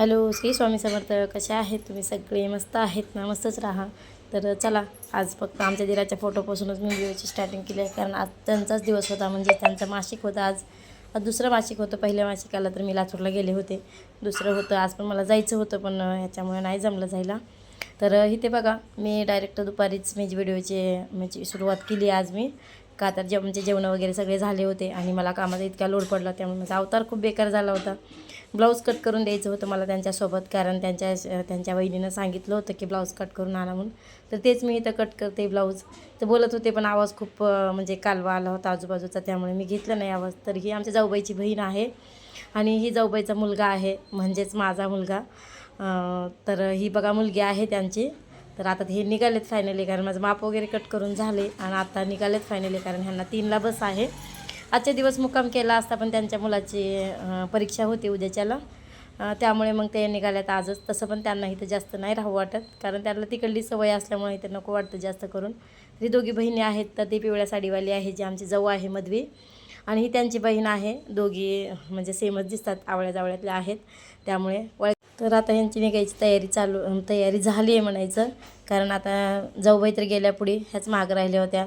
Hello Shri Swami Samarth. कसे आहेत तुम्ही सगळे? मस्त आहेत ना? मस्तच राहा. तर चला आज फक्त आमच्या दिराच्या फोटोपासूनच मी व्हिडिओची स्टार्टिंग केली आहे. कारण आज त्यांचाच दिवस होता म्हणजे त्यांचा मासिक होता आज. आज दुसरं मासिक होतं. पहिल्या मासिकाला तर मी लातूरला गेले होते. दुसरं होतं. आज पण मला जायचं होतं पण ह्याच्यामुळे नाही जमलं जायला. तर इथे बघा मी डायरेक्ट दुपारीच म्हणजे व्हिडिओचे म्हणजे सुरुवात केली आज मी. का तर जे म्हणजे जेवणं वगैरे सगळे झाले होते आणि मला कामाचा इतका लोड पडला त्यामुळे माझा अवतार खूप बेकार झाला होता. ब्लाऊज कट करून द्यायचं होतं मला त्यांच्यासोबत कारण त्यांच्या त्यांच्या वहिनीनं सांगितलं होतं की ब्लाऊज कट करून आणा म्हणून. तर तेच मी इथं कट करते ब्लाऊज. तर बोलत होते पण आवाज खूप म्हणजे कालवा आला होता आजूबाजूचा त्यामुळे मी घेतलं नाही आवाज. तर ही आमच्या जाऊबाईची बहीण आहे आणि ही जाऊबाईचा मुलगा आहे म्हणजेच माझा मुलगा. तर ही बघा मुलगी आहे त्यांची. तर आता हे निघालेत फायनली कारण माझं माप वगैरे कट करून झाले आणि आता निघालेत फायनली कारण ह्यांना तीनला बस आहे. आजचे दिवस मुक्काम केला असता पण त्यांच्या मुलाची परीक्षा होती उद्याच्याला. त्यामुळे मग ते निघाल्यात आजच. तसं पण त्यांना इथं जास्त नाही राहू वाटत. कारण त्यांना तिकडली सवय असल्यामुळे इथं नको वाटतं जास्त करून. तरी दोघी बहिणी आहेत तर ती पिवळ्या साडीवाली आहे जी आमची जाऊ आहे मधवी. आणि ही त्यांची बहीण आहे. दोघी म्हणजे सेमच दिसतात आवळ्या जावळ्यातल्या आहेत. त्यामुळे वळ तर आता यांची निघायची तयारी चालू तयारी झाली आहे म्हणायचं. कारण आता जाऊबाई तर गेल्या पुढे ह्याच माग राहिल्या होत्या.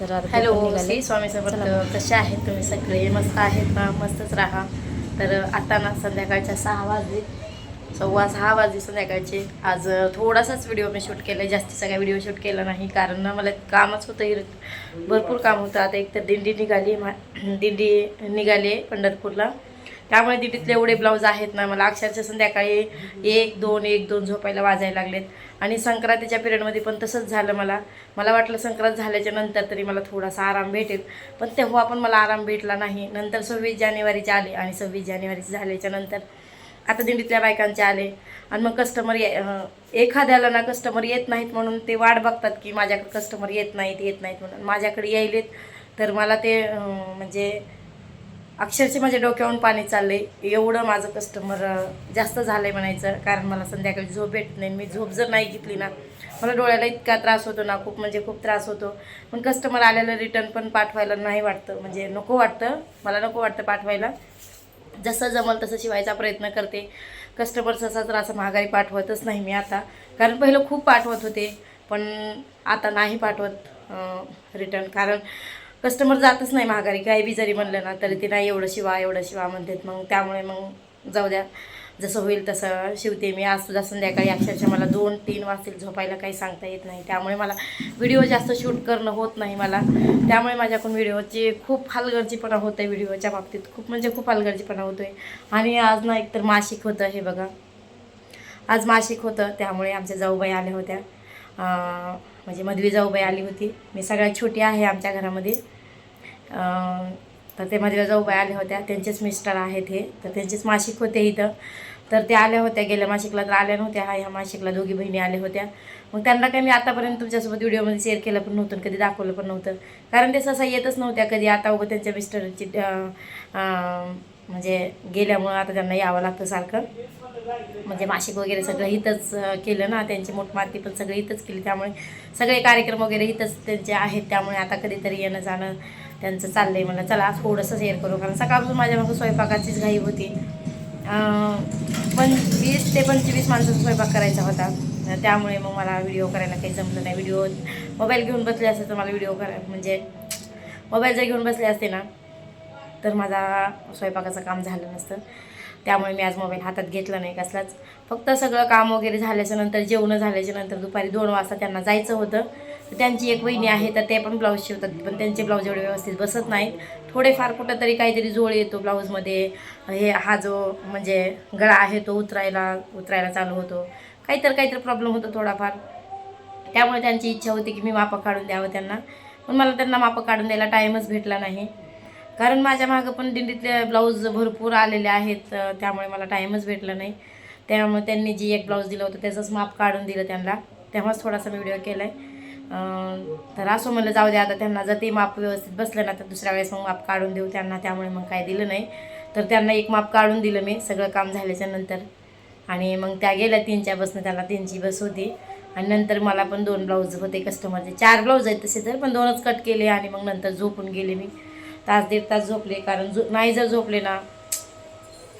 तर हॅलो श्री स्वामी समर्थ कसे आहेत तुम्ही सगळे? मस्त आहेत ना मस्तच राहा. तर आता ना संध्याकाळच्या सहा वाजले. सव्वा सहा वाजले संध्याकाळचे. आज थोडासाच व्हिडिओ मी शूट केला जास्तीचा काही व्हिडिओ शूट केला नाही कारण ना मला कामच होतं भरपूर काम होतं. आता एक तर दिंडी निघाली मा दिंडी निघाली पंढरपूरला. त्यामुळे दिंडीतले एवढे ब्लाऊज आहेत ना मला अक्षरशः संध्याकाळी एक दोन एक दोन झोपायला वाजायला लागलेत. आणि संक्रांतीच्या पिरियडमध्ये पण तसंच झालं मला. मला वाटलं संक्रांत झाल्याच्यानंतर तरी मला थोडासा आराम भेटेल. पण तेव्हा पण मला आराम भेटला नाही. नंतर सव्वीस जानेवारीचे आले आणि सव्वीस जानेवारीचे झाल्याच्यानंतर आता दिंडीतल्या बायकांचे आले. आणि मग कस्टमर एखाद्याला ना कस्टमर येत नाहीत म्हणून ते वाट बघतात की माझ्याकडे कस्टमर येत नाहीत येत नाहीत म्हणून माझ्याकडे यायलेत. तर मला ते म्हणजे अक्षरशः माझ्या डोक्यावरून पाणी चाललं आहे एवढं माझं कस्टमर जास्त झालं आहे म्हणायचं. कारण मला संध्याकाळी झोप भेटत नाही. मी झोप जर नाही घेतली ना मला डोळ्याला इतका त्रास होतो ना खूप म्हणजे खूप त्रास होतो. पण कस्टमर आलेलं रिटर्न पण पाठवायला नाही वाटतं. म्हणजे नको वाटतं. मला नको वाटतं पाठवायला. जसं जमल तसं शिवायचा प्रयत्न करते. कस्टमर तसा तर असं महागाई पाठवतच नाही मी आता. कारण पहिलं खूप पाठवत होते. पण आता नाही पाठवत रिटर्न कारण कस्टमर जातच नाही महागारी काही बी जरी म्हणलं ना तरी ते नाही एवढं शिवा एवढं शिवा म्हणतात. मग त्यामुळे मग जाऊ द्या. जसं होईल तसं शिवते मी. आज सुद्धा संध्याकाळी अक्षरशः मला दोन तीन वाजतील. झोपायला काही सांगता येत नाही. त्यामुळे मला व्हिडिओ जास्त शूट करणं होत नाही मला. त्यामुळे माझ्याकडून व्हिडिओची खूप हलगर्जीपणा होत आहे व्हिडिओच्या बाबतीत. खूप म्हणजे खूप हलगर्जीपणा होतो आहे आणि आज ना एकतर मासिक होतं हे बघा. आज मासिक होतं. त्यामुळे आमच्या जाऊबाई आल्या होत्या. म्हणजे मधवी जाऊबाई आली होती. मी सगळ्यात छोटी आहे आमच्या घरामध्ये. तर ते मधव्या जाऊबाई आल्या होत्या. त्यांचेच मिस्टर आहेत हे. तर त्यांचेच मासिक होते इथं. तर ते आल्या होत्या. गेल्या मासिकला तर आल्या नव्हत्या. हा ह्या मासिकला दोघी बहिणी आल्या होत्या. मग त्यांना काही मी आतापर्यंत तुमच्यासोबत व्हिडिओमध्ये शेअर केलं पण नव्हतं कधी दाखवलं पण नव्हतं. कारण ते सहसा येतच नव्हत्या कधी आता उगं त्यांच्या मिस्टरची म्हणजे गेल्यामुळं आता त्यांना यावं लागतं सारखं. म्हणजे मासिक वगैरे सगळं इथंच केलं ना त्यांची मोठमाती पण सगळं इथंच केली. त्यामुळे सगळे कार्यक्रम वगैरे इथंच त्यांचे आहेत. त्यामुळे आता कधीतरी येणं जाणं त्यांचं चाललं आहे मला चला आज थोडंसं शेअर करू. कारण सकाळपासून माझ्या मागं स्वयंपाकाचीच घाई होती. पण वीस ते पंचवीस माणसाचा स्वयंपाक करायचा होता. त्यामुळे मग मला व्हिडिओ करायला काही जमलं नाही. व्हिडिओ मोबाईल घेऊन बसले असते तर मला व्हिडिओ करा म्हणजे मोबाईल जर घेऊन बसले असते ना तर माझा स्वयंपाकाचं काम झालं नसतं. त्यामुळे मी आज मोबाईल हातात घेतला नाही कसलाच. फक्त सगळं काम वगैरे झाल्याच्यानंतर जेवणं झाल्याच्यानंतर दुपारी दोन वाजता त्यांना जायचं होतं. तर त्यांची एक वहिनी आहे तर ते पण ब्लाऊज शिवतात पण त्यांचे ब्लाऊज एवढे व्यवस्थित बसत नाहीत. थोडेफार कुठं तरी काहीतरी जोळ येतो ब्लाऊजमध्ये हे हा जो म्हणजे गळा आहे तो उतरायला उतरायला चालू होतो. काहीतरी काहीतरी प्रॉब्लेम होतो थोडाफार. त्यामुळे त्यांची इच्छा होती की मी मापं काढून द्यावं त्यांना. पण मला त्यांना मापं काढून द्यायला टाईमच भेटला नाही. कारण माझ्या मागं पण दिंडीतले ब्लाऊज भरपूर आलेले आहेत त्यामुळे मला टाईमच भेटला नाही. त्यामुळे त्यांनी जी एक ब्लाऊज दिलं होतं त्याचंच माप काढून दिलं त्यांना. तेव्हाच थोडासा मी व्हिडिओ केला आहे तर असं म्हणलं जाऊ द्या आता त्यांना जर ते माप व्यवस्थित बसलं ना तर दुसऱ्या वेळेस मग माप काढून देऊ त्यांना त्यामुळे मग काय दिलं नाही. तर त्यांना एक माप काढून दिलं मी सगळं काम झाल्याच्यानंतर. आणि मग त्या गेल्या तीनच्या बसनं त्यांना तीनची बस होती. आणि नंतर मला पण दोन ब्लाऊज होते कस्टमरचे चार ब्लाऊज आहेत तसे तर पण दोनच कट केले आणि मग नंतर झोपून गेले मी. तास दीड तास झोपले कारण झो नाही जर झोपले ना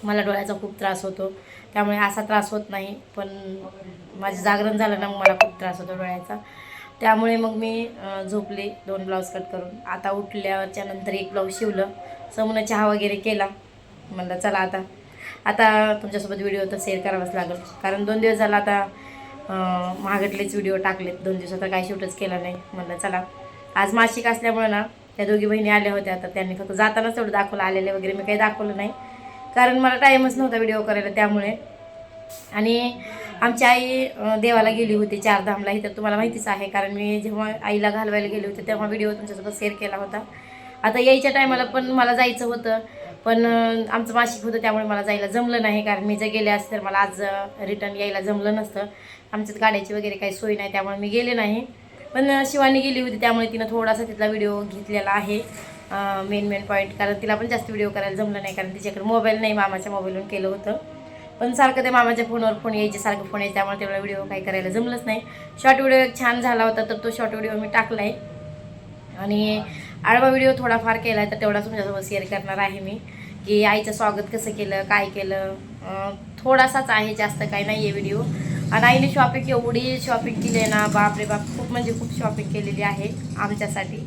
मला डोळ्याचा खूप त्रास होतो. त्यामुळे असा त्रास होत नाही पण माझं जागरण झालं ना मग मला खूप त्रास होतो डोळ्याचा. त्यामुळे मग मी झोपले दोन ब्लाऊज कट करून. आता उठल्याच्या नंतर एक ब्लाऊज शिवलं समोर चहा वगैरे केला. म्हणलं चला आता. आता तुमच्यासोबत व्हिडिओ तर शेअर करावाच लागेल. कारण दोन दिवस झाला आता महागटलेच महागडलेच व्हिडिओ टाकलेत. दोन दिवसात आता काही शूटच केला नाही. म्हणलं चला. आज मासिक असल्यामुळे ना त्या दोघी बहिणी आल्या होत्या तर त्यांनी फक्त जातानाच तेवढं दाखवलं आलेले वगैरे मी काही दाखवलं नाही. कारण मला टाईमच नव्हता व्हिडिओ करायला त्यामुळे. आणि आमची आई देवाला गेली होती चारधामला. ही तर तुम्हाला माहितीच आहे कारण मी जेव्हा आईला घालवायला गेले होते तेव्हा व्हिडिओ तुमच्यासोबत शेअर केला होता. आता यायच्या टायमाला पण मला जायचं होतं पण आमचं मासिक होतं त्यामुळे मला जायला जमलं नाही. कारण मी जर गेले असते तर मला आज रिटर्न यायला जमलं नसतं. आमच्यात गाड्याची वगैरे काही सोय नाही त्यामुळे मी गेले नाही. पण शिवानी गेली होती त्यामुळे तिनं थोडासा तिथला व्हिडिओ घेतलेला आहे. मेन मेन पॉईंट कारण तिला पण जास्त व्हिडिओ करायला जमलं नाही कारण तिच्याकडे मोबाईल नाही मामाच्या मोबाईलवरून केलं होतं. पण सारखं ते मामाच्या फोनवर फोन यायचे सारखं फोन यायचे त्यामुळे तेवढा व्हिडिओ काही करायला जमलंच नाही. शॉर्ट व्हिडिओ छान झाला होता तर तो शॉर्ट व्हिडिओ मी टाकला आहे आणि आडवा व्हिडिओ थोडाफार केला आहे तर तेवढा तुमच्यासोबत शेअर करणार आहे मी. की आईचं स्वागत कसं केलं काय केलं थोडासाच आहे जास्त काही नाही आहे व्हिडिओ आणि आईने शॉपिंग एवढी शॉपिंग केली आहे ना बापरे बाप खूप म्हणजे खूप शॉपिंग केलेली आहे आमच्यासाठी.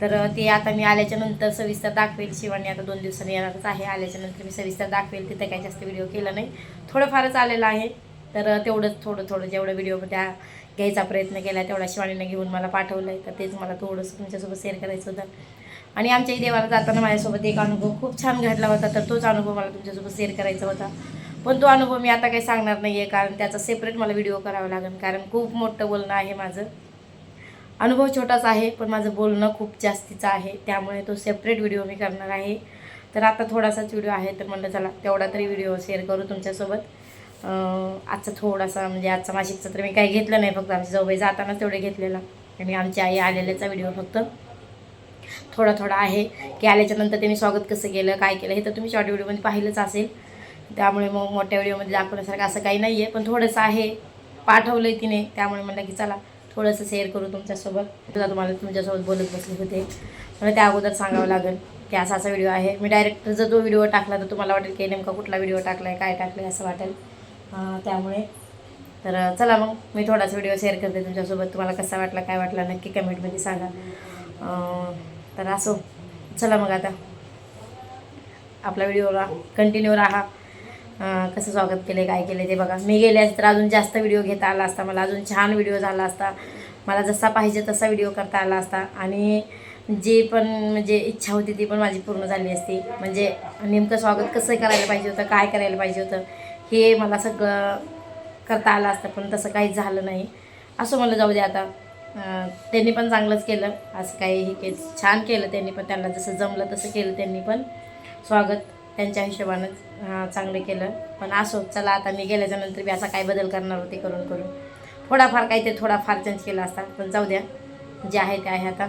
तर ते आता मी आल्याच्यानंतर सविस्तर दाखवेल शिवानी आता दोन दिवसांनी येणारच आहे. आल्याच्यानंतर मी सविस्तर दाखवेल तिथं काही जास्त व्हिडिओ केला नाही. थोडंफारच आलेलं आहे. तर तेवढंच थोडं थोडं जेवढं व्हिडिओमध्ये घ्यायचा प्रयत्न केला तेवढा शिवानीने घेऊन मला पाठवलं आहे तर तेच मला थोडंसं तुमच्यासोबत शेअर करायचं होतं. आणि आमच्या देवाला जाताना माझ्यासोबत एक अनुभव खूप छान घडला होता तर तोच अनुभव मला तुमच्यासोबत शेअर करायचा होता. पण तो अनुभव मी आता काही सांगणार नाही आहे कारण त्याचा सेपरेट मला व्हिडिओ करावा लागेल कारण खूप मोठं बोलणं आहे माझं. अनुभव छोटाच आहे पण माझं बोलणं खूप जास्तीचं आहे त्यामुळे तो सेपरेट व्हिडिओ मी करणार आहे. तर आता थोडासाच व्हिडिओ आहे तर म्हणलं चला तेवढा तरी व्हिडिओ शेअर करू तुमच्यासोबत. आजचा थोडासा म्हणजे आजचा मासिकचा तर मी काही घेतलं नाही फक्त आमच्या जाऊबाई जातानाच तेवढे घेतलेला. आणि आमची आई आलेल्याचा व्हिडिओ फक्त. थोडा थोडा आहे की आल्याच्यानंतर त्यांनी स्वागत कसं केलं काय केलं हे तर तुम्ही शॉर्ट व्हिडिओमध्ये पाहिलंच असेल. त्यामुळे मग मोठ्या व्हिडिओमध्ये दाखवण्यासारखं असं काही नाही आहे पण थोडंसं आहे. पाठवलं आहे तिने त्यामुळे म्हणलं की चला थोडंसं शेअर करू तुमच्यासोबत. तुला तुम्हाला तुमच्यासोबत बोलत बसले होते. मला त्या अगोदर सांगावं लागेल की असा असा व्हिडिओ आहे. मी डायरेक्ट जर तो व्हिडिओ टाकला तर तुम्हाला वाटेल की नेमका कुठला व्हिडिओ टाकला आहे काय टाकलं आहे असं वाटेल. त्यामुळे. तर चला मग मी थोडासा व्हिडिओ शेअर करते तुमच्यासोबत. तुम्हाला कसा वाटला काय वाटला नक्की कमेंटमध्ये सांगा. तर असो. चला मग आता. आपला व्हिडिओ राहा कंटिन्यू राहा. कसं स्वागत केलं काय केलं ते बघा. मी गेले तर अजून जास्त व्हिडिओ घेता आला असता मला अजून छान व्हिडिओ झाला असता. मला जसा पाहिजे तसा व्हिडिओ करता आला असता. आणि जी पण म्हणजे इच्छा होती ती पण माझी पूर्ण झाली असती. म्हणजे नेमकं स्वागत कसं करायला पाहिजे होतं काय करायला पाहिजे होतं हे मला सगळं करता आलं असतं पण तसं काही झालं नाही. असं मला जाऊ दे आता. त्यांनी पण चांगलंच केलं. असं काही हे के छान केलं त्यांनी पण. त्यांना जसं जमलं तसं केलं त्यांनी पण. स्वागत त्यांच्या हिशोबानं चांगलं केलं. पण असो चला आता मी गेल्याच्यानंतर असा काय बदल करणार होते करून करून. थोडाफार काही ते थोडाफार चेंज केला असता पण जाऊ द्या. जे आहे ते आहे आता.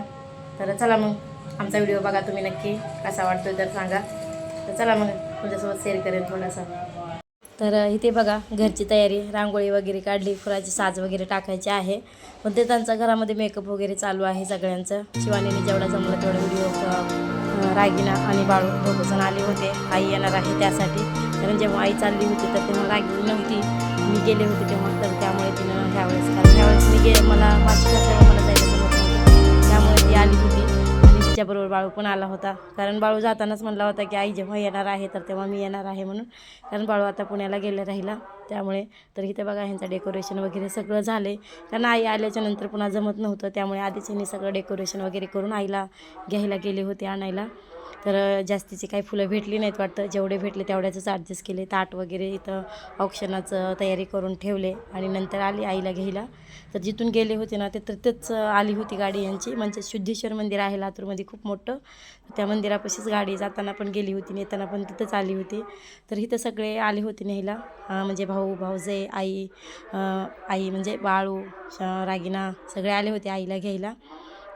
तर चला मग आमचा व्हिडिओ बघा तुम्ही नक्की कसा वाटतो तर सांगा. तर चला मग तुमच्यासोबत शेअर करेन थोडासा. तर इथे बघा घरची तयारी रांगोळी वगैरे काढली फुलाची साज वगैरे टाकायची आहे. पण ते त्यांचा घरामध्ये मेकअप वगैरे चालू आहे सगळ्यांचं. शिवानीने जेवढा जमलं तेवढा व्हिडिओ रागिना आणि बाळू दोघं जण आले होते. आई येणार आहे त्यासाठी. कारण जेव्हा आई चालली होती तर तेव्हा रागिनी नव्हती. मी गेले होते तेव्हा तर त्यामुळे तिनं ह्यावेळेस कारण ह्यावेळेस मी गे मला वाचलं आणि बाळू पण आला होता. कारण बाळू जातानाच म्हणला होता की आई जेव्हा येणार आहे तर तेव्हा मी येणार आहे म्हणून. कारण बाळू आता पुण्याला गेलं राहिला. त्यामुळे तर इथे बघा ह्यांचं डेकोरेशन वगैरे सगळं झालं आहे कारण आई आल्याच्यानंतर पुन्हा जमत नव्हतं. त्यामुळे आधीच ह्यांनी सगळं डेकोरेशन वगैरे करून आईला घ्यायला गेले होते आणायला. तर जास्तीची काही फुलं भेटली नाहीत वाटतं. जेवढे भेटले तेवढ्याचंच ॲडजस्ट केले. ताट वगैरे इथं औक्षणाचं तयारी करून ठेवले आणि नंतर आली आईला घ्यायला. तर जिथून गेले होते ना ते तर तेच आली होती गाडी यांची. म्हणजे शुद्धेश्वर मंदिर आहे लातूरमध्ये खूप मोठं. त्या मंदिरापाशीच गाडी जाताना पण गेली होती नेताना पण तिथंच आली होती. तर इथं सगळे आले होते न्यायला. म्हणजे भाऊ भाऊजे आई आई म्हणजे बाळू रागिना सगळे आले होते आईला घ्यायला.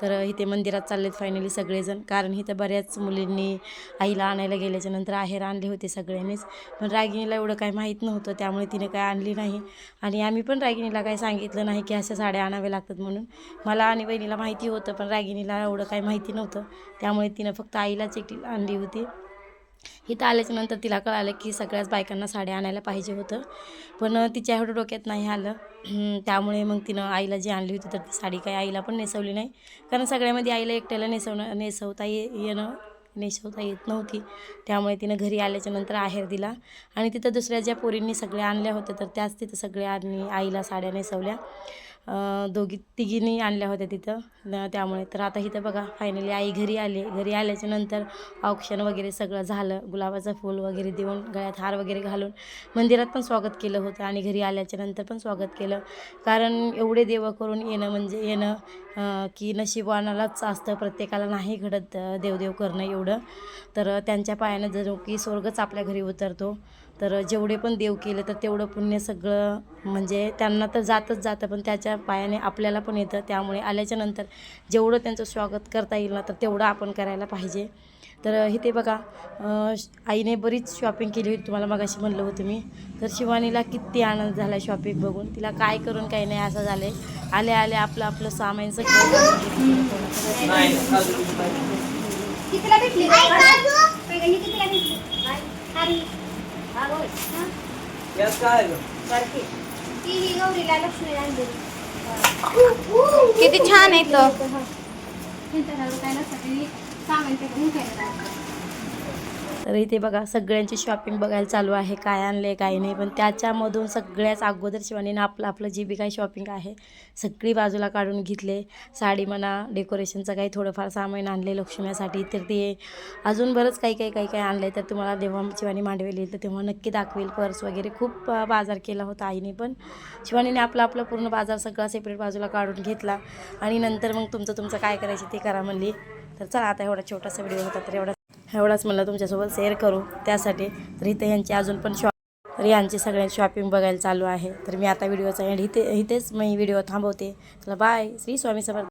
तर इथे मंदिरात चाललेत फायनली सगळेजण. कारण इथं बऱ्याच मुलींनी आईला आणायला गेल्याच्यानंतर आहेर आणले होते सगळ्यांनीच. पण रागिणीला एवढं काही माहीत नव्हतं त्यामुळे तिने काय आणली नाही. आणि आम्ही पण रागिणीला काही सांगितलं नाही की अशा साड्या आणाव्या लागतात म्हणून. मला आणि बहिणीला माहिती होतं पण रागिणीला एवढं काही माहिती नव्हतं. त्यामुळे तिनं फक्त आईलाच एकटी आणली होती. इथं आल्याच्यानंतर तिला कळालं की सगळ्याच बायकांना साड्या आणायला पाहिजे होतं. पण तिच्या एवढं डोक्यात नाही आलं. त्यामुळे मग तिनं आईला जी आणली होती तर ती साडी काही आईला पण नेसवली नाही. कारण सगळ्यामध्ये आईला एकट्याला नेसवणं नेसवता ये येणं नेसवता येत नव्हती. त्यामुळे तिनं घरी आल्याच्यानंतर आहेर दिला. आणि तिथं दुसऱ्या ज्या पोरींनी सगळ्या आणल्या होत्या तर त्याच तिथं सगळ्या आणि आईला साड्या नेसवल्या. दोघी तिघींनी आणल्या होत्या तिथं. न- त्यामुळे तर आता इथं बघा फायनली आई घरी आली. घरी आल्याच्यानंतर औक्षण वगैरे सगळं झालं. गुलाबाचं फूल वगैरे देऊन गळ्यात हार वगैरे घालून मंदिरात पण स्वागत केलं होतं आणि घरी आल्याच्यानंतर पण स्वागत केलं. कारण एवढे देव करून येणं म्हणजे येणं की नशिबवानालाच असतं. प्रत्येकाला नाही घडत देवदेव करणं एवढं. तर त्यांच्या पायानं जणू की स्वर्गच आपल्या घरी उतरतो. तर जेवढे पण देव केले तर तेवढं पुण्य सगळं म्हणजे त्यांना तर जातच जातं पण त्याच्या पायाने आपल्याला पण येतं. त्यामुळे आल्याच्यानंतर जेवढं त्यांचं स्वागत करता येईल ना तर तेवढं आपण करायला पाहिजे. तर इथे बघा अं, आईने बरीच शॉपिंग केली होती तुम्हाला मगाशी म्हणलं होतं मी. तर शिवानीला किती आनंद झाला शॉपिंग बघून. तिला काय करून काही नाही असं झालं आहे आले आले आपलं आपलं सामान सगळं यात काय? ती ही गौरीला लक्ष्मी आणली. किती छान आहे तो काय नसतं तर इथे बघा सगळ्यांची शॉपिंग बघायला चालू आहे. काय आणले काय नाही. पण त्याच्यामधून सगळ्याच अगोदर शिवानीनं आपलं आपलं जी बी काही शॉपिंग आहे सगळी बाजूला काढून घेतले. साडी म्हणा डेकोरेशनचं काही थोडंफार सामान आणले लक्ष्मीसाठी. तर ते अजून बरंच काही काही काही काही आणलं तर तुम्हाला जेव्हा शिवानी मांडवेल येईल तर तेव्हा नक्की दाखवेल. पर्स वगैरे खूप बाजार केला होता आईने पण. शिवानीने आपला आपला पूर्ण बाजार सगळा सेपरेट बाजूला काढून घेतला. आणि नंतर मग तुमचं तुमचं काय करायचं ते करा म्हणली. तर चला आता एवढा छोटासा व्हिडिओ होता तर एवढा एवढाच मला तुमच्यासोबत शेअर करू. त्यासाठी तर इथे यांची अजून पण शॉप तर यांची सगळ्यांची शॉपिंग बघायला चालू आहे. तर मी आता व्हिडिओचा एंड इथे इथेच मी व्हिडिओ थांबवते. चला बाय श्री स्वामी समर्थ